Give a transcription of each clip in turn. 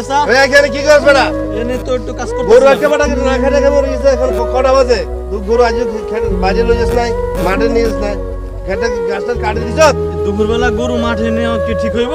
চাচা ওই এখানে কি করছ বেটা? এনে তো একটু কাজ গরু করতেছিলাম। বেটা কিন্তু রাখা রেখে মরে গেছে এখন কটা বাজে? তুই গরু আজ বাজে লই যাস নাই মাঠে নিয়ে যাস নাই। খেতে গাছটা কাটি দিছ? দুপুরবেলা গরু মাঠে নেওয়া কি ঠিক হইব?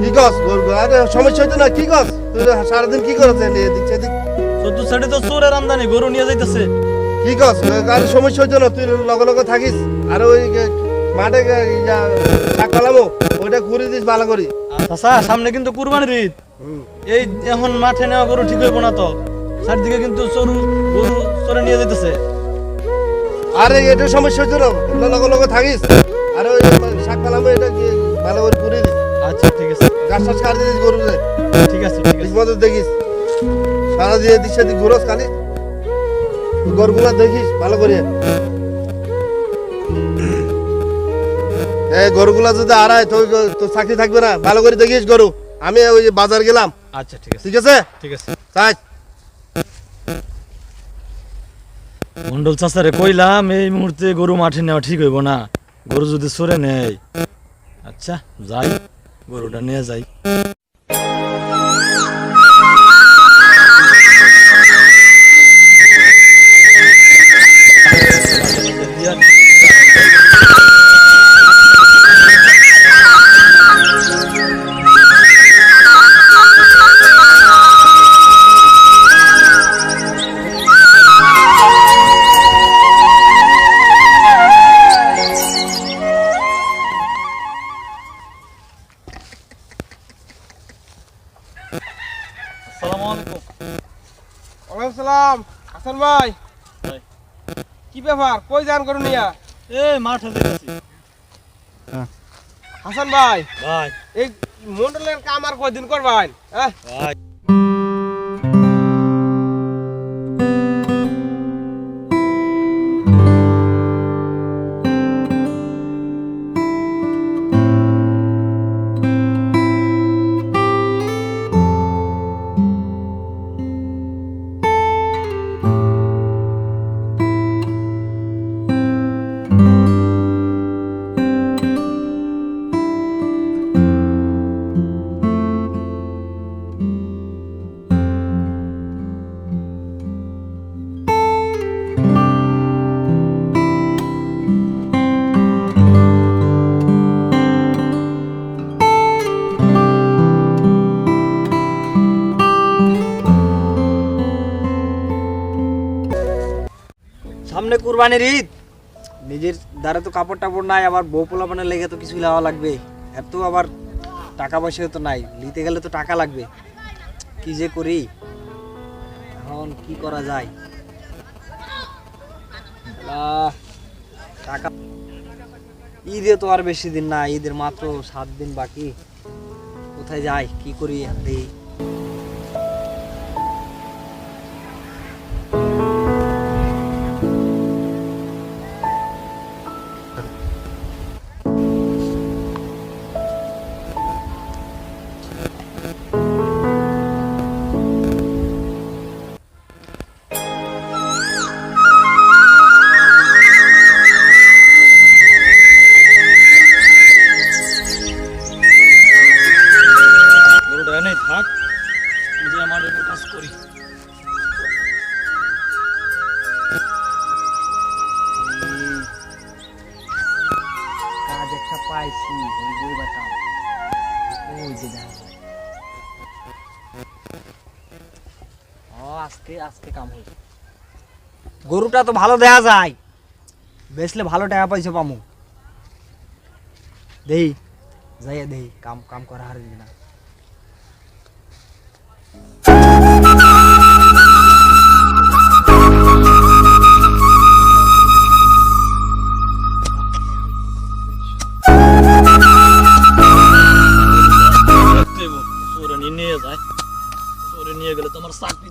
কি কস গরু? আরে সমস্যা হইতো না কি কস? তুই সারাদিন কি করছ এদিক সেদিক? চোদ্দ সাইডে তো চোরের আমদানি গরু নিয়ে যাইতেছে। কি কস? আর সমস্যা হইতো না তুই লগে লগে থাকিস। আর ওই মাঠে শাক ওইটা ঘুরে দিস ভালো করি। চাচা সামনে কিন্তু কুরবানির ঈদ। এই এখন মাঠে নেওয়া গরু ঠিক হইব না তো। চারদিকে কিন্তু চোর গরু চোরে নিয়ে যাইতেছে। আরে এটা সমস্যা হইতো না। লগে লগে থাকিস। আর ওই শাক পালামো এটা কি ভালো করে ঘুরে দিস? আচ্ছা ঠিক আছে। গাছ টাছ কাটি দিস গরু ঠিক আছে ঠিক আছে। মতো দেখিস। সারা দিয়ে দিক সেদিক ঘুরোস খালি। গরুগুলা দেখিস ভালো করে। এই গরুগুলা যদি আড়ায় তো তো চাকরি থাকবে না। ভালো করে দেখিস গরু। আমি ওই যে বাজার গেলাম। আচ্ছা ঠিক আছে। ঠিক আছে? ঠিক আছে। তাই মন্ডল চাচারে কইলাম এই মুহূর্তে গরু মাঠে নেওয়া ঠিক হইব না। গরু যদি সরে নেয়। আচ্ছা যাই। গরুটা নিয়ে যাই। ভাই। ভাই। কি ব্যাপার? কই যান করুন নিয়া? এই মাঠে যাইতেছি হাসান ভাই ভাই। এই মন্ডলের কাম আর কয়দিন করবেন? হ্যাঁ? ভাই। সামনে কুরবানির ঈদ। নিজের দ্বারা তো কাপড় টাপড় নাই, আবার বউ পোলাপানের লেগে তো কিছু লাওয়া লাগবে। এত আবার টাকা পয়সা তো নাই, নিতে গেলে তো টাকা লাগবে। কি যে করি? এখন কি করা যায়? টাকা ঈদে তো আর বেশি দিন না, ঈদের মাত্র সাত দিন বাকি। কোথায় যাই, কি করি করি। কাজ একটা কাম হইল। গরুটা তো ভালো দেখা যায়। বেচলে ভালো টাকা পয়সা পামু। দেই যাই দেই, কাম কাম করা হার না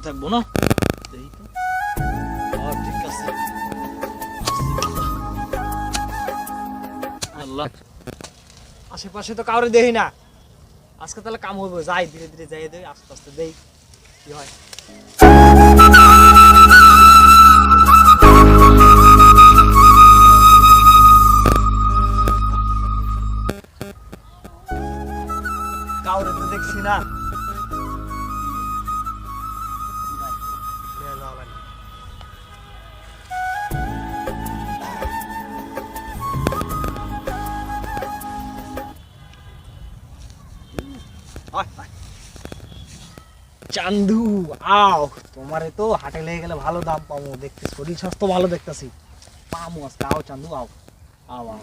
থাকব না? আল্লাহ। আশেপাশে তো কাউরে দেখি না। আজকে তাহলে কাম হইব, যাই, ধীরে ধীরে যাই দেই আস্তে আস্তে দেই, কি হয়। কাউরে তো দেখছি না। চান্দু, আও, তোমারে তো হাটে লেগে গেলে ভালো দাম পাবো। দেখতে শরীর স্বাস্থ্য ভালো দেখতেছি। পামো আজকে, আও চান্দু, আও। আও আও।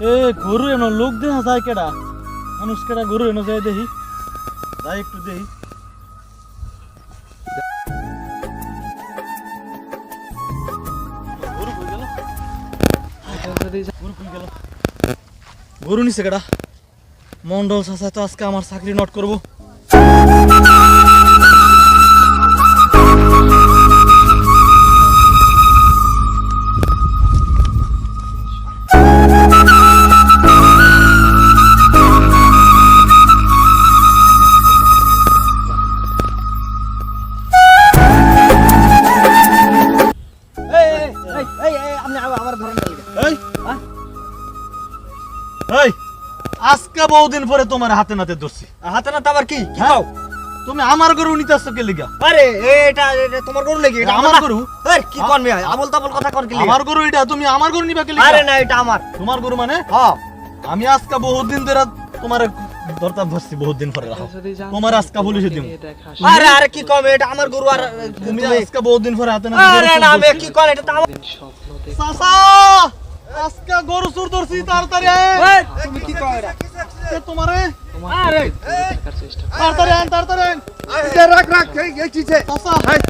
এ, গরু এনো, লোক দেখা যায় কেডা? মানুষ কেডা গরু এনো যায় দেখি? যাই একটু দেখি। গরু কই গেল। নিছে কেডা? মন্ডল চাচা তো আজকে আমার চাকরি নট করব। এই? আজকে বহুদিন পরে তোমার হাতে নাতে ধরছি। হাতে না তো আবার কি? হ্যাঁ? খাও? তুমি আমার গরু নিতে আসছো কে লিগা? আরে এটা তোমার গরু নাকি? এটা আমার গরু? এই কি কোন মিয়া? আবল তাবল কথা কোন কি লিগা? আমার গরু এটা তুমি আমার গরু নিবা কে লিগা? আরে না এটা আমার। তোমার গরু মানে? হ্যাঁ আমি আজকে বহুদিন ধরে তোমার দরকার ধরছি বহুদিন পরে রাখো। তোমার আজকে পুলিশে দিব আরে আরে কি কম এটা? আমার গরু আর তুমি আজকে বহুদিন পরে হাতে নাতে আরে না আমি কি কোন এটা আমার চাচা আজকে গরু চুর ধরছি তাড়াতাড়ি এই, তুমি কি কও এটা? এ তোমারে? আরে তাড়াতাড়ি আন তাড়াতাড়ি আন রাখ রাখ এই এই কিছে চাচা এই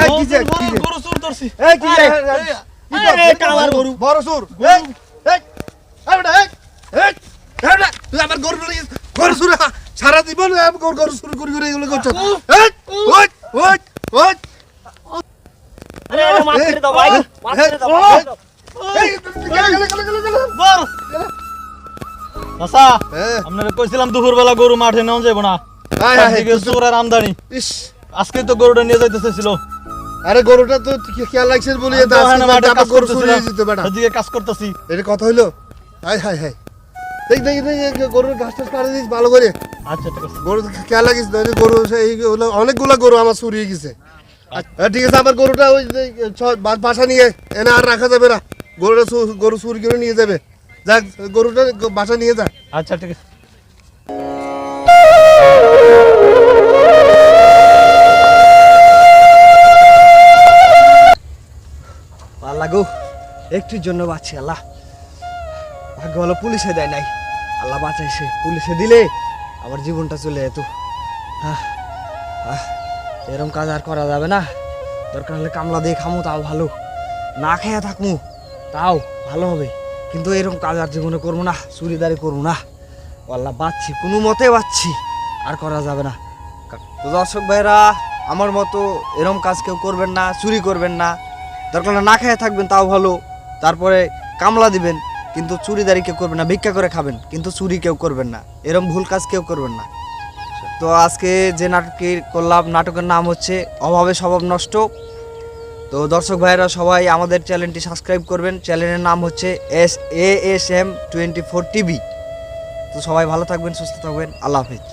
এই কিছে বহুদিন গরু চুর ধরছি। এই কিছে আরে, আরে, এটা আমার গরু। বড় সুর এই এই এই এই। তুই আমার গরু সারা জীবন আমি করে করে এগুলো করছ। হ্যাঁ আপনারা কইছিলাম দুপুরবেলা মাঠে নেওয়া যাব না। চোরের আমদানি। ইস। আজকে তো গরুটা নিয়ে যাইতে চাইছিল। আরে গরুটা তো খেয়াল লাগছে বলি কাজ করতেছি। এটা কথা হইল? Hi hi hi. দেখ দেখ দেখ গরুর ঘাস টাস কাটে দিস ভালো করে। আচ্ছা ঠিক আছে। গরু খেয়াল লাগিস নইলে গরু সেই অনেকগুলো গরু আমার চুরিয়ে গেছে। আচ্ছা, ঠিক আছে আমার গরুটা ওই বাসা নিয়ে এনে আর রাখা যাবে না। গরুটা গরু চুরি করে নিয়ে যাবে। যাক গরুটা বাসা নিয়ে যা। আচ্ছা ঠিক আছে। আল্লাহ গো একটির জন্য বাঁচছি আল্লাহ। ভাগ্য ভালো পুলিশে দেয় নাই। আল্লাহ বাঁচাইছে পুলিশে দিলে আমার জীবনটা চলে যেত। আহ, এরম কাজ আর করা যাবে না। দরকার হলে কামলা দিয়ে খামো তাও ভালো। না খেয়ে থাকমু তাও ভালো হবে। কিন্তু এরকম কাজ আর জীবনে করব না চুরিদারি করব না। আল্লাহ বাঁচছি কোনো মতে বাঁচছি আর করা যাবে না। তো দর্শক ভাইরা আমার মতো এরম কাজ কেউ করবেন না চুরি করবেন না। দরকার না খেয়ে থাকবেন তাও ভালো। তারপরে কামলা দিবেন। কিন্তু চুরিদারি কেউ করবেন না, ভিক্ষা করে খাবেন, কিন্তু চুরি কেউ করবেন না। এরম ভুল কাজ কেউ করবেন না। তো আজকে যে নাটকে করলাম, নাটকের নাম হচ্ছে অভাবে স্বভাব নষ্ট। তো দর্শক ভাইরা সবাই আমাদের চ্যানেলটি সাবস্ক্রাইব করবেন। চ্যানেলের নাম হচ্ছে S A S M twenty four TV. তো সবাই ভালো থাকবেন, সুস্থ থাকবেন। আল্লাহ হাফিজ।